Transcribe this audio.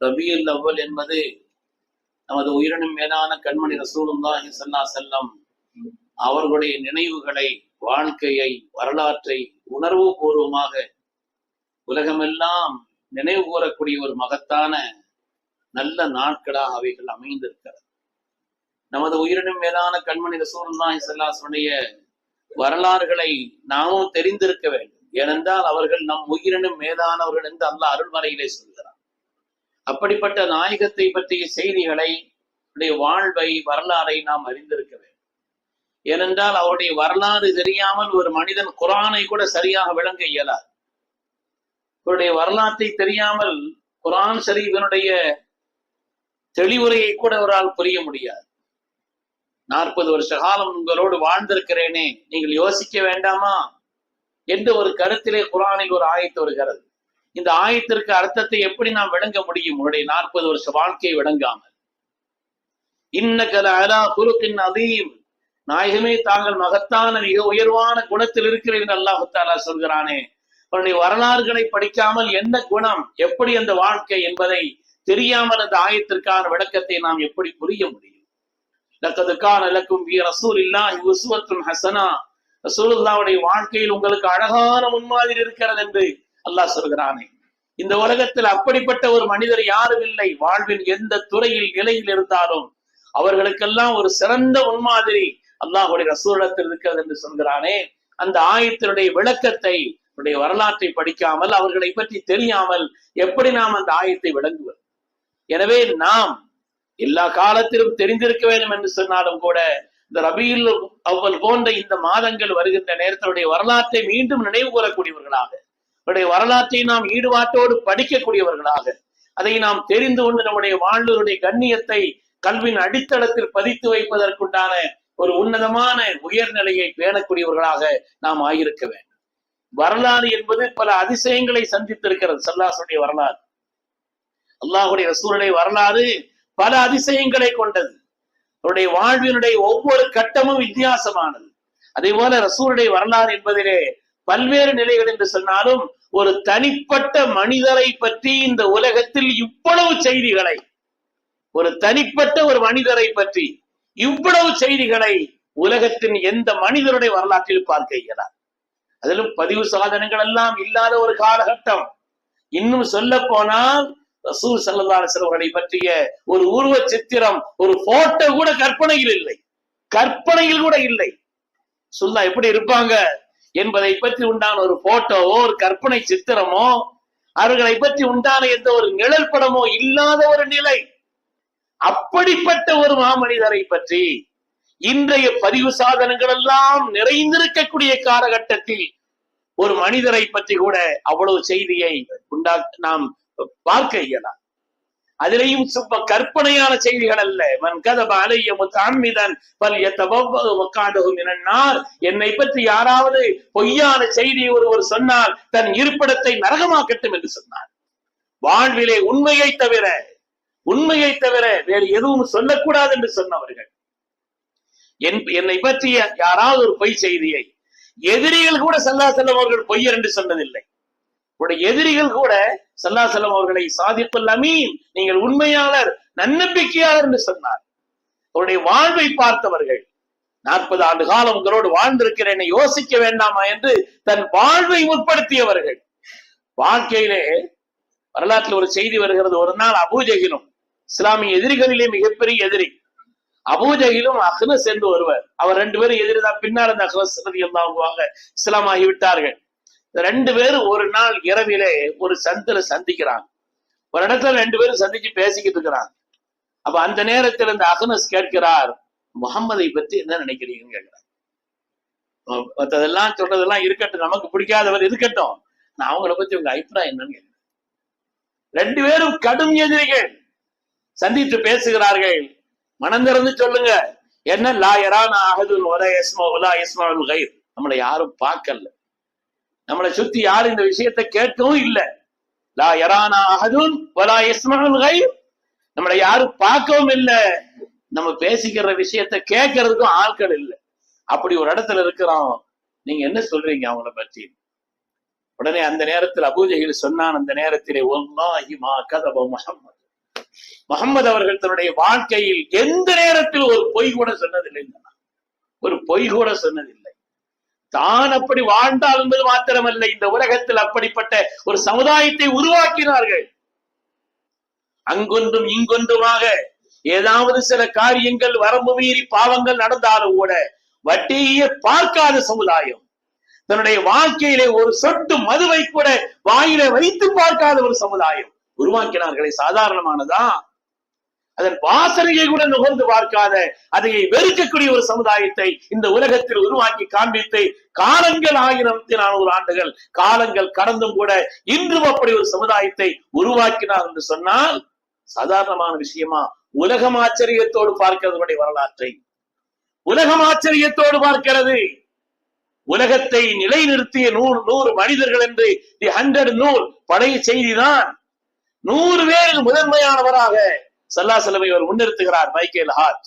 ரபியுல் அவ்வல் என்பது நமது உயிரினும் மேலான கண்மணி ரசூலுல்லாஹி தான் அலைஹி வஸல்லம் அவர்களுடைய நினைவுகளை வாழ்க்கையை வரலாற்றை உணர்வு பூர்வமாக உலகமெல்லாம் நினைவு கூறக்கூடிய ஒரு மகத்தான நல்ல நாட்களாக அவைகள் அமைந்திருக்கிறது. நமது உயிரினும் மேலான கண்மணி ரசூலுல்லாஹி தான் அலைஹி வரலாறுகளை நாமும் தெரிந்திருக்க வேண்டும். ஏனென்றால் அவர்கள் நம் உயிரினும் மேலானவர்கள் என்று அல்ல அருள்மறையிலே சொல்கிறார் அப்படிப்பட்ட நாயகத்தை பற்றிய செய்திகளை அவருடைய வாழ்வை வரலாறை நாம் அறிந்திருக்க வேண்டும். ஏனென்றால் அவருடைய வரலாறு தெரியாமல் ஒரு மனிதன் குரானை கூட சரியாக விளங்க இயலாது. இவருடைய வரலாற்றை தெரியாமல் குரான் ஷரீஃபினுடைய தெளிவுரையை கூட அவரால் புரிய முடியாது. நாற்பது வருஷ காலம் உங்களோடு வாழ்ந்திருக்கிறேனே நீங்கள் யோசிக்க வேண்டாமா? என்று ஒரு கருத்திலே குரானில் ஒரு ஆயத்து வருகிறது. இந்த ஆயத்திற்கு அர்த்தத்தை எப்படி நாம் விளங்க முடியும்? உங்களுடைய நாற்பது வருஷ வாழ்க்கையை விளங்காமல். இன்னகல அலா குருக்கின் அதீம் நாயகமே தாங்கள் மகத்தான மிக உயர்வான குணத்தில் இருக்கிறேன் அல்லாஹு தாலா சொல்கிறானே. அவனுடைய வரலாறுகளை படிக்காமல் என்ன குணம்? எப்படி அந்த வாழ்க்கை என்பதை தெரியாமல் அந்த ஆயத்திற்கான விளக்கத்தை நாம் எப்படி புரிய முடியும்? லக்கதுக்கான இலக்கும் வி ரசூல் இல்லா உசுவத்துன் ஹசனா. ரசூலுல்லாவுடைய வாழ்க்கையில் உங்களுக்கு அழகான முன்மாதிரி இருக்கிறது என்று அல்லாஹ் சொல்கிறானே இந்த உலகத்தில் அப்படிப்பட்ட ஒரு மனிதர் யாரும் இல்லை. வாழ்வின் எந்த துறையில் நிலையில் இருந்தாலும் அவர்களுக்கெல்லாம் ஒரு சிறந்த முன்மாதிரி அல்லாஹுடைய ரசூலத்தில் இருக்கிறது என்று சொல்கிறானே அந்த ஆயத்தினுடைய விளக்கத்தை வரலாற்றை படிக்காமல் அவர்களை பற்றி தெரியாமல் எப்படி நாம் அந்த ஆயத்தை விளங்குவது? எனவே நாம் எல்லா காலத்திலும் தெரிந்திருக்க வேண்டும் என்று சொன்னாலும் கூட இந்த ரபியில் அவ்வள் போன்ற இந்த மாதங்கள் வருகின்ற நேரத்தினுடைய வரலாற்றை மீண்டும் நினைவு கூறக்கூடியவர்களாக அவருடைய வரலாற்றை நாம் ஈடுபாட்டோடு படிக்கக்கூடியவர்களாக அதை நாம் தெரிந்து கொண்டு நம்முடைய வாழ்வருடைய கண்ணியத்தை கல்வியின் அடித்தளத்தில் பதித்து வைப்பதற்குண்டான ஒரு உன்னதமான உயர்நிலையை பேணக்கூடியவர்களாக நாம் ஆயிருக்க வேண்டும். வரலாறு என்பது பல அதிசயங்களை சந்தித்திருக்கிறது சல்லாசுடைய வரலாறு. அல்லாஹுடைய ரசூலுடைய வரலாறு பல அதிசயங்களை கொண்டது. அவருடைய வாழ்வினுடைய ஒவ்வொரு கட்டமும் வித்தியாசமானது. அதே போல ரசூலுடைய வரலாறு என்பதிலே பல்வேறு நிலைகள் என்று சொன்னாலும் ஒரு தனிப்பட்ட மனிதரை பற்றி இந்த உலகத்தில் இவ்வளவு செய்திகளை ஒரு தனிப்பட்ட ஒரு மனிதரை பற்றி இவ்வளவு செய்திகளை உலகத்தின் எந்த மனிதருடைய வரலாற்றில் பார்க்க இயலாது. அதிலும் பதிவு சாதனங்கள் எல்லாம் இல்லாத ஒரு காலகட்டம். இன்னும் சொல்ல போனால் ரசூல் சல்லல்லாஹு பற்றிய ஒரு உருவ சித்திரம் ஒரு போட்டோ கூட கற்பனையில் இல்லை. கற்பனையில் கூட இல்லை. சொல்லா எப்படி இருப்பாங்க? என்பதை பற்றி உண்டான ஒரு போட்டோவோ ஒரு கற்பனை சித்திரமோ அவர்களை பற்றி உண்டான எந்த ஒரு நிழல் படமோ இல்லாத ஒரு நிலை. அப்படிப்பட்ட ஒரு மாமனிதரை பற்றி இன்றைய பதிவு சாதனங்கள் எல்லாம் நிறைந்திருக்கக்கூடிய காலகட்டத்தில் ஒரு மனிதரை பற்றி கூட அவ்வளவு செய்தியை உண்டா நாம் பார்க்க இயலாம் அதிலேயும் சுப்ப கற்பனையான செய்திகள் அல்ல. மன் கதப அலைய முத்தான்மிதன் பல் எத்தவக்காண்டகும் என்னார் என்னை பற்றி யாராவது பொய்யான செய்தி ஒருவர் சொன்னால் தன் இருப்பிடத்தை நரகமாக்கட்டும் என்று சொன்னார். வாழ்விலே உண்மையை தவிர உண்மையை தவிர வேறு எதுவும் சொல்லக்கூடாது என்று சொன்னவர்கள். என்னை பற்றிய யாராவது ஒரு பொய் செய்தியை எதிரிகள் கூட சல்லா செல்லம் அவர்கள் பொய்யர் என்று சொன்னதில்லை. உடைய எதிரிகள் கூட சல்லா செல்லம் அவர்களை சாதிப்புல் அமீன். நீங்கள் உண்மையாளர் நன்னம்பிக்கையாளர் என்று சொன்னார். அவருடைய வாழ்வை பார்த்தவர்கள் நாற்பது ஆண்டு காலம் உங்களோடு வாழ்ந்திருக்கிறேன் யோசிக்க வேண்டாமா என்று தன் வாழ்வை முற்படுத்தியவர்கள். வாழ்க்கையிலே வரலாற்றில் ஒரு செய்தி வருகிறது. ஒரு நாள் அபூஜகிலும் இஸ்லாமிய எதிரிகளிலே மிகப்பெரிய எதிரி அபூஜகிலும் அஹ்னஸ் என்று ஒருவர் அவர் ரெண்டு பேரும் எதிரிதான். பின்னால் அந்த அஹ்னஸ் வாங்க இஸ்லாம் ஆகிவிட்டார்கள். ரெண்டு பேரும் ஒரு நாள் இரவிலே ஒரு சந்தில சந்திக்கிறாங்க. ஒரு இடத்துல ரெண்டு பேரும் சந்திச்சு பேசிக்கிட்டு இருக்கிறாங்க. அப்ப அந்த நேரத்தில் இந்த அகனஸ் கேட்கிறார் முகம்மதை பத்தி என்ன நினைக்கிறீங்கன்னு கேட்கிறார். மற்றதெல்லாம் சொல்றதெல்லாம் இருக்கட்டும் நமக்கு பிடிக்காதவர் இருக்கட்டும். நான் அவங்கள பத்தி உங்க அபிப்பிராயம் என்னன்னு கேட்கிறேன். ரெண்டு பேரும் கடும் எதிரிகள். சந்தித்து பேசுகிறார்கள். மனந்திறந்து சொல்லுங்க. என்ன லாயரா நான் அகதுல் ஒரே எஸ்மா உலா எஸ்மாவுல் கயிர் நம்மளை யாரும் பார்க்கல. நம்மளை சுத்தி யாரும் இந்த விஷயத்தை கேட்கவும் இல்லை. லா யரானா அகதுன் வலா இஸ்மான் நம்மளை யாரும் பார்க்கவும் இல்லை. நம்ம பேசிக்கிற விஷயத்த கேட்கறதுக்கும் ஆட்கள் இல்லை. அப்படி ஒரு இடத்துல இருக்கிறோம். நீங்க என்ன சொல்றீங்க அவங்கள பற்றி உடனே அந்த நேரத்தில் அபூஜைகள் சொன்னான் அந்த நேரத்திலே ஒல்லாஹி மா கதப முகம்மது முகம்மது அவர்கள் தன்னுடைய வாழ்க்கையில் எந்த நேரத்தில் ஒரு பொய் கூட சொன்னதில்லை. ஒரு பொய் கூட சொன்னதில்லை. தான் அப்படி வாழ்ந்தால் என்பது மாத்திரமல்ல இந்த உலகத்தில் அப்படிப்பட்ட ஒரு சமுதாயத்தை உருவாக்கினார்கள். அங்கொன்றும் இங்கொன்றுமாக ஏதாவது சில காரியங்கள் வரம்பு மீறி பாவங்கள் நடந்தாலும் கூட வட்டியே பார்க்காத சமுதாயம். தன்னுடைய வாழ்க்கையிலே ஒரு சொட்டு மதுவை கூட வாயில வைத்து பார்க்காத ஒரு சமுதாயம். உருவாக்கினார்களே சாதாரணமானதான் அதன் வாசனையை கூட நுகர்ந்து பார்க்காத அதை வெறுக்கக்கூடிய ஒரு சமுதாயத்தை இந்த உலகத்தில் உருவாக்கி காண்பித்து காலங்கள் ஆயிரத்தி நானூறு ஆண்டுகள் காலங்கள் கடந்தும் கூட இன்றும் அப்படி ஒரு சமுதாயத்தை உருவாக்கினார் என்று சொன்னால் சாதாரணமான விஷயமா? உலகம் ஆச்சரியத்தோடு பார்க்கிறதுடைய வரலாற்றை. உலகம் ஆச்சரியத்தோடு பார்க்கிறது. உலகத்தை நிலைநிறுத்திய நூறு நூறு மனிதர்கள் என்று தி ஹண்ட்ரட் நூல் பழைய செய்திதான் நூறு பேரில் முதன்மையானவராக சல்லா செலவை அவர் முன்னிறுத்துகிறார் மைக்கேல் ஹார்ட்.